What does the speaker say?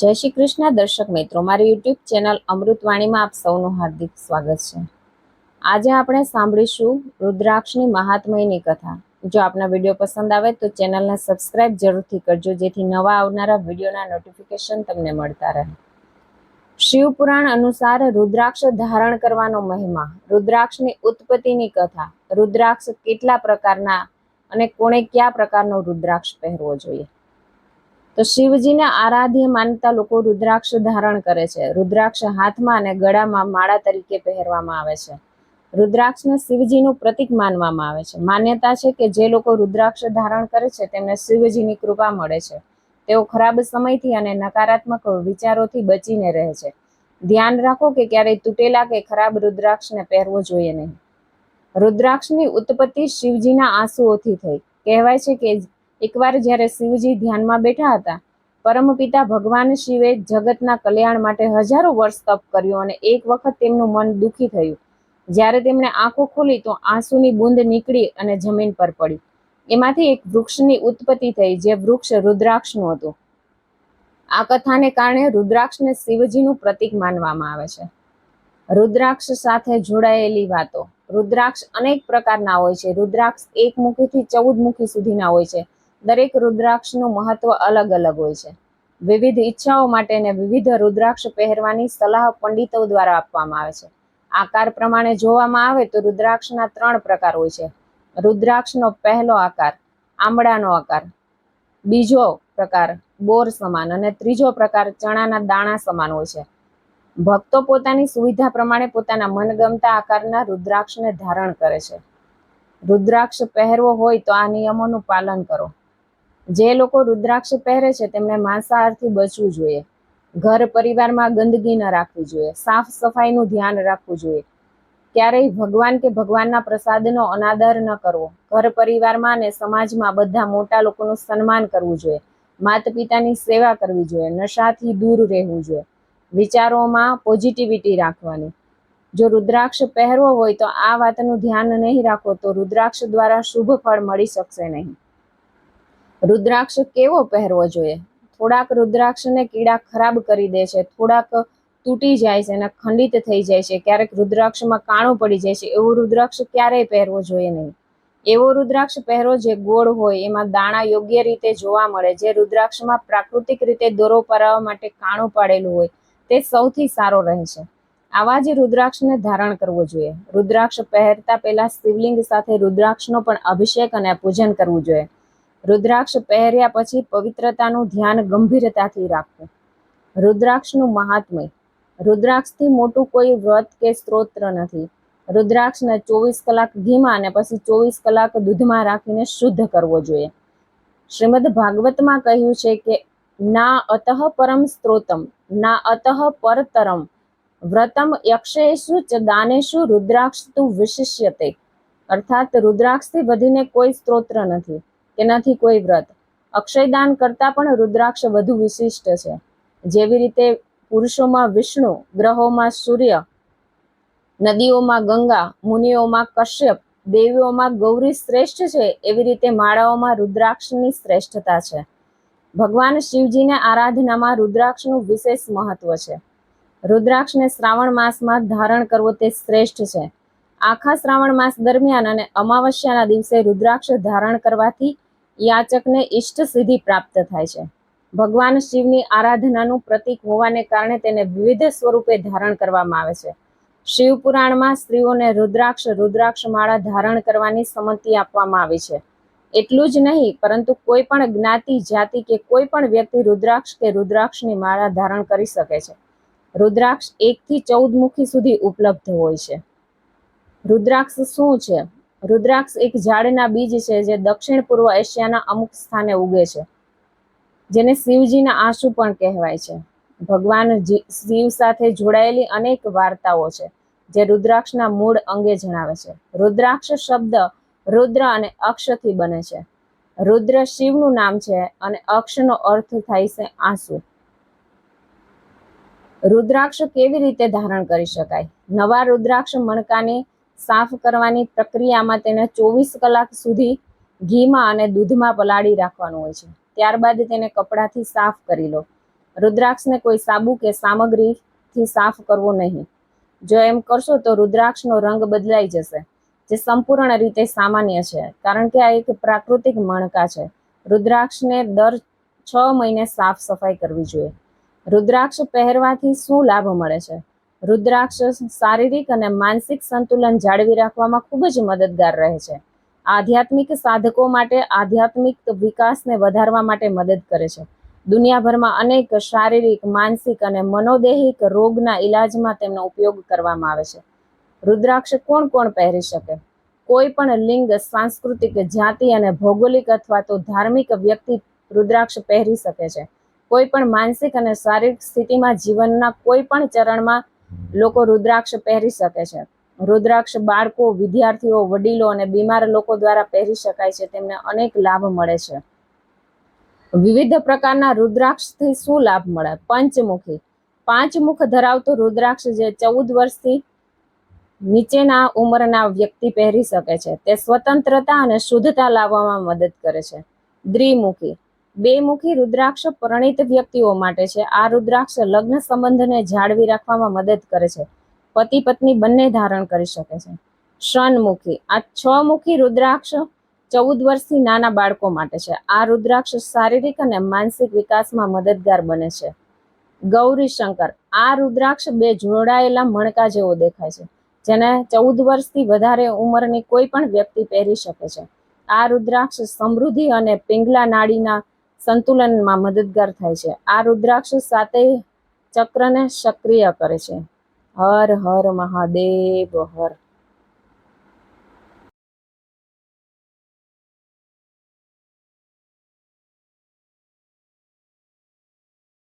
જય શ્રી કૃષ્ણ દર્શક મિત્રો, મારી યુટ્યુબ ચેનલ અમૃતવાણીમાં આપ સૌનું હાર્દિક સ્વાગત છે. આજે આપણે સાંભળીશું રુદ્રાક્ષની મહાત્મયની કથા. જો આપના વીડિયો પસંદ આવે તો ચેનલને સબસ્ક્રાઇબ જરૂરથી કરજો, જેથી નવા આવનારા વિડીયોના નોટિફિકેશન તમને મળતા રહે. શિવપુરાણ અનુસાર રુદ્રાક્ષ ધારણ કરવાનો મહિમા. રુદ્રાક્ષની ઉત્પત્તિની કથા. રુદ્રાક્ષ કેટલા પ્રકારના અને કોણે કયા પ્રકારનો રુદ્રાક્ષ પહેરવો જોઈએ? તો શિવજીને આરાધ્ય માનતા લોકો રુદ્રાક્ષ ધારણ કરે છે. રુદ્રાક્ષ હાથમાં અને ગળામાં માળા તરીકે પહેરવામાં આવે છે. રુદ્રાક્ષને શિવજીનું પ્રતીક માનવામાં આવે છે. માન્યતા છે કે જે લોકો રુદ્રાક્ષ ધારણ કરે છે, તેમને શિવજીની કૃપા મળે છે. તેઓ ખરાબ સમયથી અને નકારાત્મક વિચારોથી બચીને રહે છે. ધ્યાન રાખો કે ક્યારેય તૂટેલા કે ખરાબ રુદ્રાક્ષને પહેરવો જોઈએ નહીં. રુદ્રાક્ષની ઉત્પત્તિ શિવજીના આંસુઓથી થઈ. કહેવાય છે કે એકવાર જ્યારે શિવજી ધ્યાનમાં બેઠા હતા, પરમપિતા ભગવાન શિવે જગતના કલ્યાણ માટે હજારો વર્ષ તપ કર્યું અને એક વખત તેમનું મન દુઃખી થયું. જ્યારે તેમણે આંખો ખોલી તો આંસુની બૂંદ નીકળી અને જમીન પર પડી. એમાંથી એક વૃક્ષની ઉત્પત્તિ થઈ જે વૃક્ષ રુદ્રાક્ષનું હતું. આ કથાને કારણે રુદ્રાક્ષને શિવજીનું પ્રતીક માનવામાં આવે છે. રુદ્રાક્ષ સાથે જોડાયેલી વાતો. રુદ્રાક્ષ અનેક પ્રકારના હોય છે. રુદ્રાક્ષ એક મુખીથી ચૌદ મુખી સુધીના હોય છે. દરેક રુદ્રાક્ષનું મહત્વ અલગ અલગ હોય છે. વિવિધ ઈચ્છાઓ માટેને વિવિધ રુદ્રાક્ષ પહેરવાની સલાહ પંડિતો દ્વારા આપવામાં આવે છે. આકાર પ્રમાણે જોવામાં આવે તો રુદ્રાક્ષના ત્રણ પ્રકાર હોય છે. રુદ્રાક્ષનો પહેલો આકાર આંબળાનો આકાર, બીજો પ્રકાર બોર સમાન અને ત્રીજો પ્રકાર ચણાના દાણા સમાન હોય છે. ભક્તો પોતાની સુવિધા પ્રમાણે પોતાના મનગમતા આકારના રુદ્રાક્ષને ધારણ કરે છે. રુદ્રાક્ષ પહેરવો હોય તો આ નિયમોનું પાલન કરો. જે લોકો રુદ્રાક્ષ પહેરે છે તેમણે માંસાહારથી બચવું જોઈએ. ઘર પરિવારમાં ગંદકી ન રાખવી જોઈએ. સાફ સફાઈનું ધ્યાન રાખવું જોઈએ. ક્યારેય ભગવાન કે ભગવાનના પ્રસાદનો અનાદર ન કરવો. ઘર પરિવારમાં અને સમાજમાં બધા મોટા લોકોનું સન્માન કરવું જોઈએ. માતા પિતાની સેવા કરવી જોઈએ. નશાથી દૂર રહેવું જોઈએ. વિચારોમાં પોઝિટિવિટી રાખવાની. જો રુદ્રાક્ષ પહેરવો હોય તો આ વાતનું ધ્યાન નહીં રાખો તો રુદ્રાક્ષ દ્વારા શુભ ફળ મળી શકશે નહીં. રુદ્રાક્ષ કેવો પહેરવો જોઈએ? થોડાક રુદ્રાક્ષને કીડા ખરાબ કરી દે છે, થોડાક તૂટી જાય છે અને ખંડિત થઈ જાય છે. ક્યારેક રુદ્રાક્ષમાં કાણું પડી જાય છે. એવું રુદ્રાક્ષ ક્યારેય પહેરવો જોઈએ નહીં. એવો રુદ્રાક્ષ પહેરો જે ગોળ હોય, એમાં દાણા યોગ્ય રીતે જોવા મળે. જે રુદ્રાક્ષમાં પ્રાકૃતિક રીતે દોરો પરાવવા માટે કાણું પાડેલું હોય, તે સૌથી સારો રહે છે આવા જ રુદ્રાક્ષને ધારણ કરવો જોઈએ. રુદ્રાક્ષ પહેરતા પહેલા શિવલિંગ સાથે રુદ્રાક્ષનો પણ અભિષેક અને પૂજન કરવું જોઈએ. રુદ્રાક્ષ પહેર્યા પછી પવિત્રતાનું ધ્યાન ગંભીરતાથી રાખવું. રુદ્રાક્ષનું મહાત્મય. રુદ્રાક્ષથી મોટું કોઈ વ્રત કે સ્ત્રોત્ર નથી. રુદ્રાક્ષને ચોવીસ કલાક ઘીમાં અને પછી ચોવીસ કલાક દૂધમાં રાખીને શુદ્ધ કરવો જોઈએ. શ્રીમદ ભાગવતમાં કહ્યું છે કે, ના અતઃ પરમ સ્ત્રોતમ, ના અતઃ પરતરમ. વ્રતમ યક્ષેશુ ચ દાનેશુ રુદ્રાક્ષ તું વિશિષ્યતે. અર્થાત રુદ્રાક્ષથી વધીને કોઈ સ્ત્રોત્ર નથી. કે નથી કોઈ વ્રત. અક્ષયદાન કરતાં પણ રુદ્રાક્ષ વધુ વિશિષ્ટ છે. જેવી રીતે પુરુષોમાં વિષ્ણુ, ગ્રહોમાં સૂર્ય, નદીઓમાં ગંગા, મુનિઓમાં કશ્યપ, દેવીઓમાં ગૌરી શ્રેષ્ઠ છે, એવી રીતે માળાઓમાં રુદ્રાક્ષની શ્રેષ્ઠતા છે. ભગવાન શિવજીને આરાધનામાં રુદ્રાક્ષનું વિશેષ મહત્વ છે. રુદ્રાક્ષને શ્રાવણ માસમાં ધારણ કરવો તે શ્રેષ્ઠ છે. આખા શ્રાવણ માસ દરમિયાન અને અમાવસ્યાના દિવસે રુદ્રાક્ષ ધારણ કરવાથી યાચકને ઇષ્ટ સિદ્ધિ પ્રાપ્ત થાય છે. ભગવાન શિવની આરાધનાનું પ્રતીક હોવાને કારણે તેને વિવિધ સ્વરૂપે ધારણ કરવામાં આવે છે. શિવ પુરાણમાં સ્ત્રીઓને રુદ્રાક્ષ રુદ્રાક્ષ માળા ધારણ કરવાની સંમતિ આપવામાં આવી છે. એટલું જ નહીં, પરંતુ કોઈ પણ જ્ઞાતિ, જાતિ કે કોઈ પણ વ્યક્તિ રુદ્રાક્ષ કે રુદ્રાક્ષની માળા ધારણ કરી શકે છે. રુદ્રાક્ષ એકથી ચૌદ મુખી સુધી ઉપલબ્ધ હોય છે. રુદ્રાક્ષ શું છે? રુદ્રાક્ષ એક ઝાડના બીજ છે જે દક્ષિણ પૂર્વ એશિયાના અમુક સ્થાને ઉગે છે, જેને શિવજીના આંસુ પણ કહેવાય છે. ભગવાન શિવ સાથે જોડાયેલી અનેક વાર્તાઓ છે, જે રુદ્રાક્ષના મૂળ અંગે જણાવે છે. રુદ્રાક્ષ શબ્દ રુદ્ર અને અક્ષથી બને છે. રુદ્ર શિવનું નામ છે અને અક્ષનો અર્થ થાય છે આંસુ. રુદ્રાક્ષ કેવી રીતે ધારણ કરી શકાય? નવા રુદ્રાક્ષ મણકાને સાફ કરવાની પ્રક્રિયામાં તેને ચોવીસ કલાક સુધી ઘીમાં અને દૂધમાં પલાળી રાખવાનું હોય છે. ત્યારબાદ તેને કપડાથી સાફ કરી લો. રુદ્રાક્ષને કોઈ સાબુ કે સામગ્રીથી સાફ કરવો નહીં. જો એમ કરશો તો રુદ્રાક્ષનો રંગ બદલાઈ જશે, જે સંપૂર્ણ રીતે સામાન્ય છે, કારણ કે આ એક પ્રાકૃતિક મણકા છે. રુદ્રાક્ષને દર છ મહિને સાફ સફાઈ કરવી જોઈએ. રુદ્રાક્ષ પહેરવાથી શું લાભ મળે છે? રુદ્રાક્ષ શારીરિક અને માનસિક સંતુલન જાળવી રાખવામાં ખૂબ જ મદદગાર રહે છે. આધ્યાત્મિક સાધકો માટે આધ્યાત્મિક વિકાસને વધારવા માટે મદદ કરે છે. દુનિયાભરમાં અનેક શારીરિક, માનસિક અને મનોદૈહિક રોગના ઈલાજમાં તેમનો ઉપયોગ કરવામાં આવે છે. રુદ્રાક્ષ કોણ કોણ પહેરી શકે? કોઈ પણ લિંગ, સાંસ્કૃતિક જાતિ અને ભૌગોલિક અથવા તો ધાર્મિક વ્યક્તિ રુદ્રાક્ષ પહેરી શકે છે. કોઈ પણ માનસિક અને શારીરિક સ્થિતિમાં જીવનના કોઈ પણ ચરણમાં લોકો રુદ્રાક્ષ પહેરી શકે છે. રુદ્રાક્ષ બાળકો, વિદ્યાર્થીઓ, વડીલો અને બીમાર લોકો દ્વારા પહેરી શકાય છે. તેમને અનેક લાભ મળે છે. વિવિધ પ્રકારના રુદ્રાક્ષથી શું લાભ મળે? પંચમુખી. પાંચ મુખ ધરાવતો રુદ્રાક્ષ જે ચૌદ વર્ષથી નીચેના ઉંમરના વ્યક્તિ પહેરી શકે છે. તે સ્વતંત્રતા અને શુદ્ધતા લાવવામાં મદદ કરે છે. દ્વિમુખી. બે મુખી રુદ્રાક્ષ પરણિત વ્યક્તિઓ માટે છે. આ રુદ્રાક્ષ લગ્ન સંબંધને જાળવી રાખવામાં મદદ કરે છે. પતિ પત્ની બંને ધારણ કરી શકે છે. શનમુખી આ છ મુખી રુદ્રાક્ષ ચૌદ વર્ષથી નાના બાળકો માટે છે. આ રુદ્રાક્ષ શારીરિક અને માનસિક વિકાસમાં મદદગાર બને છે. ગૌરી શંકર આ રુદ્રાક્ષ બે જોડાયેલા મણકા જેવો દેખાય છે, જેને ચૌદ વર્ષથી વધારે ઉંમરની કોઈ પણ વ્યક્તિ પહેરી શકે છે. આ રુદ્રાક્ષ સમૃદ્ધિ અને પિંગલા નાડીના સંતુલનમાં મદદગાર થાય છે. આ રુદ્રાક્ષ સાથે ચક્રને સક્રિય કરે છે. હર હર મહાદેવ, હર.